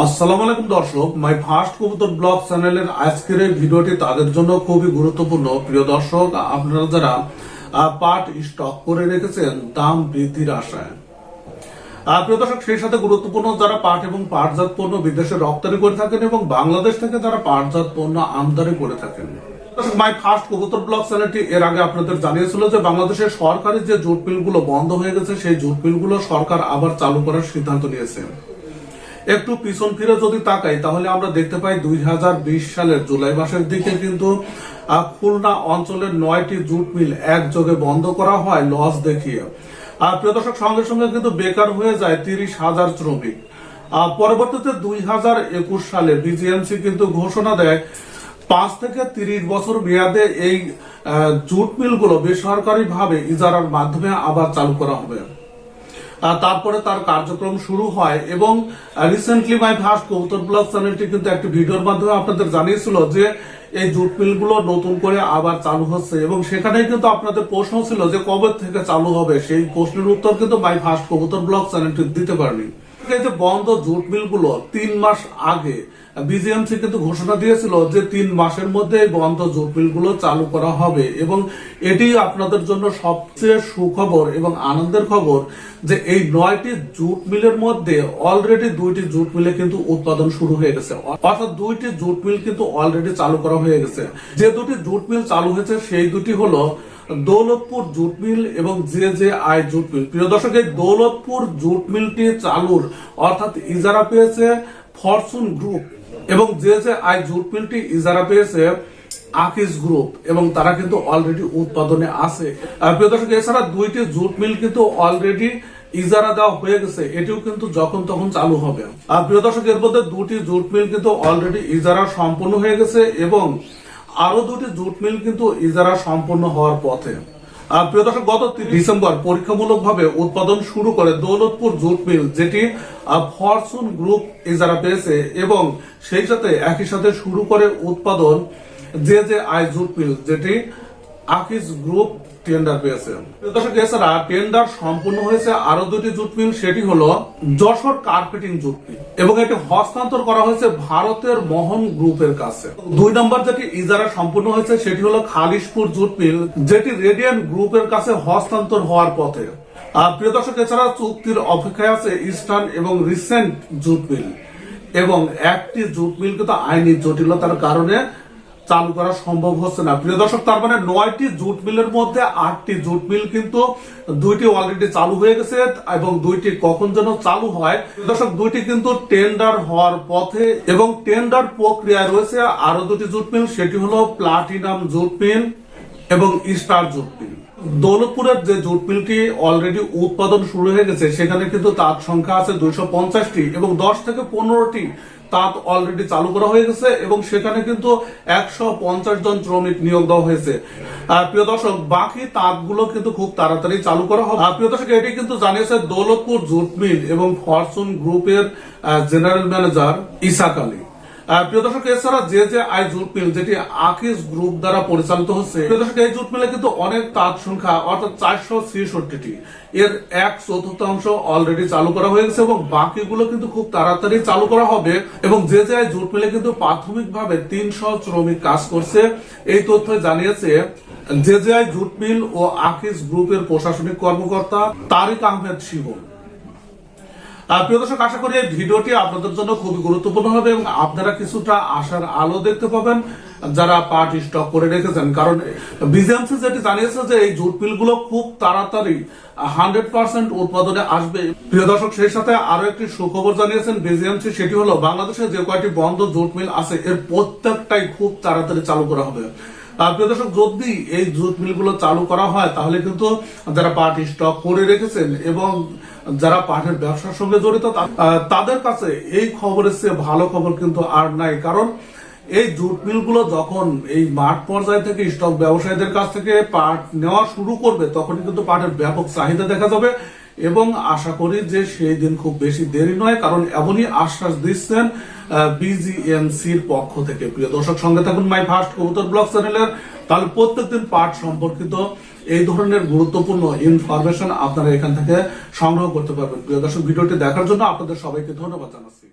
আসসালামু আলাইকুম দর্শক, মাই ফার্স্ট কবুতর ব্লগ চ্যানেলের আজকের এই ভিডিওটি তাদের জন্য খুবই গুরুত্বপূর্ণ। প্রিয় দর্শক, আপনারা যারা পাট স্টক করে রেখেছেন, দাম বৃদ্ধির আশায়। প্রিয় দর্শক, সেই সাথে গুরুত্বপূর্ণ যারা পাট এবং পাটজাত পণ্য বিদেশে রপ্তানি করে থাকেন এবং বাংলাদেশ থেকে যারা পাটজাত পণ্য আমদানি করে থাকেন। মাই ফার্স্ট কবুতর ব্লগ চ্যানেলটি এর আগে আপনাদের জানিয়েছিল যে বাংলাদেশের সরকারি যে জুট মিলগুলো বন্ধ হয়ে গেছে, সেই জুট মিলগুলো সরকার আবার চালু করার সিদ্ধান্ত নিয়েছে। একটু পিছন ফিরে যদি তাকাই, তাহলে আমরা দেখতে পাই দুই হাজার বিশ সালের জুলাই মাসের দিকে কিন্তু খুলনা অঞ্চলের নয়টি জুট মিল একযোগে বন্ধ করা হয় লস দেখিয়ে। আর প্রিয় দর্শক, সঙ্গে সঙ্গে কিন্তু বেকার হয়ে যায় তিরিশ হাজার শ্রমিক। পরবর্তীতে দুই হাজার একুশ সালে বিজিএমসি কিন্তু ঘোষণা দেয়, পাঁচ থেকে তিরিশ বছর মেয়াদে এই জুট মিলগুলো বেসরকারি ভাবে ইজারার মাধ্যমে আবার চালু করা হবে। তারপরে তার কার্যক্রম শুরু হয় এবং রিসেন্টলি মাই ফার্স্ট কৌতর ব্লগ চ্যানেলটি কিন্তু একটি ভিডিওর মাধ্যমে আপনাদের জানিয়েছিল যে এই জুট মিলগুলো নতুন করে আবার চালু হচ্ছে এবং সেখানে কিন্তু আপনাদের প্রশ্ন ছিল যে কবে থেকে চালু হবে? সেই প্রশ্নের উত্তর কিন্তু মাই ফার্স্ট কবুতর ব্লক চ্যানেলটি দিতে পারেনি। যে বন্ধ জুট মিলগুলো তিন মাস আগে বিজিএমসি কিন্তু ঘোষণা দিয়েছিল যে তিন মাসের মধ্যে বন্ধ জুট মিলগুলো চালু করা হবে। এবং এটি আপনাদের জন্য সবচেয়ে সুখবর এবং আনন্দের খবর যে এই নয়টি জুট মিলের মধ্যে অলরেডি দুইটি জুট মিলে কিন্তু উৎপাদন শুরু হয়ে গেছে। অর্থাৎ দুইটি জুট মিল কিন্তু অলরেডি চালু করা হয়ে গেছে। যে দুটি জুট মিল চালু হয়েছে, সেই দুটি হলো দৌলতপুর জুট মিল এবং J J I jute mill. প্রিয় দর্শক, এই দৌলতপুর জুট মিলটি চালুর, অর্থাৎ ইজারা পেয়েছে ফরচুন গ্রুপ এবং যে যে আই জুট মিলটি ইজারা পেয়েছে আকিস গ্রুপ এবং তারা কিন্তু অলরেডি উৎপাদনে আছে। প্রিয় দর্শক, এছাড়া দুইটি জুট মিল কিন্তু অলরেডি ইজারা দেওয়া হয়ে গেছে। এটিও কিন্তু যখন তখন চালু হবে। আর প্রিয় দর্শক, এর মধ্যে দুটি জুট মিল কিন্তু অলরেডি ইজারা সম্পূর্ণ হয়ে গেছে এবং আরও দুটি জুট মিল কিন্তু ইজারা সম্পূর্ণ হওয়ার পথে। প্রিয় দর্শক, গত ডিসেম্বর পরীক্ষামূলকভাবে উৎপাদন শুরু করে দৌলতপুর জুট মিল, যেটি ফরসুন গ্রুপ ইজারা পেয়েছে এবং সেই সাথে একই সাথে শুরু করে উৎপাদন যে যে আই জুট মিল, যেটি আকিজ গ্রুপ টেন্ডার পেয়েছে। দর্শক, এছাড়া টেন্ডার সম্পূর্ণ হয়েছে। আরও দুটি জুট মিল, সেটি হলো যশোর কার্পেটিং জুট মিল এবং এটি হস্তান্তর করা হয়েছে ভারতের মোহন গ্রুপের কাছে। দুই নম্বর যেটি ইজারা সম্পূর্ণ হয়েছে, সেটি হলো খালিশপুর জুট মিল, যেটি রেডিয়ান গ্রুপের কাছে হস্তান্তর হওয়ার পথে। আর প্রিয় দর্শক, এছাড়া চুক্তির অপেক্ষায় আছে ইস্টার্ন এবং রিসেন্ট জুট মিল। এবং একটি জুট মিল কিন্তু আইনি জটিলতার কারণে চালু করা সম্ভব হচ্ছে না। প্রিয় দর্শক, তার মানে নয়টি জুট মিলের মধ্যে আটটি জুট মিল কিন্তু দুইটি অলরেডি চালু হয়ে গেছে এবং দুইটি কখন যেন চালু হয়। দর্শক, দুইটি কিন্তু টেন্ডার হওয়ার পথে এবং টেন্ডার প্রক্রিয়ায় রয়েছে আরও দুটি জুট মিল, সেটি হলো প্লাটিনাম জুট মিল এবং স্টার জুট মিল। দৌলতপুরের যে জুট মিলটি অলরেডি উৎপাদন শুরু হয়ে গেছে, সেখানে কিন্তু তার সংখ্যা আছে দুইশো পঞ্চাশটি এবং দশ থেকে পনেরোটি তাঁত অলরেডি চালু করা হয়ে গেছে এবং সেখানে কিন্তু একশো পঞ্চাশ জন শ্রমিক নিয়োগ দেওয়া হয়েছে। প্রিয় দর্শক, বাকি তাঁতগুলো কিন্তু খুব তাড়াতাড়ি চালু করা হবে। প্রিয় দর্শক, এটি কিন্তু জানিয়েছে দৌলতপুর জুট মিল এবং ফরচুন গ্রুপের জেনারেল ম্যানেজার ইসাক আলী। প্রিয় দর্শক, এছাড়া যে যে আই জুট যেটি আকিস গ্রুপ দ্বারা পরিচালিত হচ্ছে, প্রিয় দর্শক, এই জুট কিন্তু অনেক তাঁত সংখ্যা, অর্থাৎ চারশো ছিষট্টিটি। এর এক চতুর্থাংশ অলরেডি চালু করা হয়ে গেছে এবং বাকিগুলো কিন্তু খুব তাড়াতাড়ি চালু করা হবে এবং যে যে আই জুট মিলে কিন্তু প্রাথমিকভাবে তিনশো শ্রমিক কাজ করছে। এই তথ্য জানিয়েছে যে যে আই জুট মিল ও আকিস গ্রুপের প্রশাসনিক কর্মকর্তা তারিক আহমেদ শিবন প্রিয় দর্শক, আশা করি ভিডিওটি আপনাদের জন্য খুবই গুরুত্বপূর্ণ হবে এবং আপনারা কিছুটা আলো দেখতে পাবেন যারা স্টক করে রেখেছেন। কারণ বিজিএমসি যেটি জানিয়েছে যে এই জুট খুব তাড়াতাড়ি হান্ড্রেড পার্সেন্ট উৎপাদনে আসবে। প্রিয় দর্শক, সেই সাথে আরও একটি সুখবর জানিয়েছেন বিজিএমসি সেটি হলো বাংলাদেশে যে কয়টি বন্ধ জুট মিল আছে, এর প্রত্যেকটাই খুব তাড়াতাড়ি চালু করা হবে। প্রিয় দর্শক, যদি এই জুট মিলগুলো চালু করা হয়, তাহলে কিন্তু যারা পাট স্টক করে রেখেছেন এবং যারা পাটের ব্যবসার সঙ্গে জড়িত তাদের কাছে এই খবরের চেয়ে ভালো খবর কিন্তু আর নাই। কারণ এই জুট মিলগুলো যখন এই মাঠ পর্যায় থেকে স্টক ব্যবসায়ীদের কাছ থেকে পাট নেওয়া শুরু করবে, তখনই কিন্তু পাটের ব্যাপক চাহিদা দেখা যাবে। এবং আশা করি যে সেই দিন খুব বেশি দেরি নয়, কারণ এমনই আশ্বাস দিচ্ছেন বিজিএমসির পক্ষ থেকে। প্রিয় দর্শক, সঙ্গে থাকুন মাই ফার্স্ট কবুতর ব্লগ চ্যানেলের। তাহলে প্রত্যেকদিন পাঠ সম্পর্কিত এই ধরনের গুরুত্বপূর্ণ ইনফরমেশন আপনারা এখান থেকে সংগ্রহ করতে পারবেন। প্রিয় দর্শক, ভিডিওটি দেখার জন্য আপনাদের সবাইকে ধন্যবাদ জানাচ্ছি।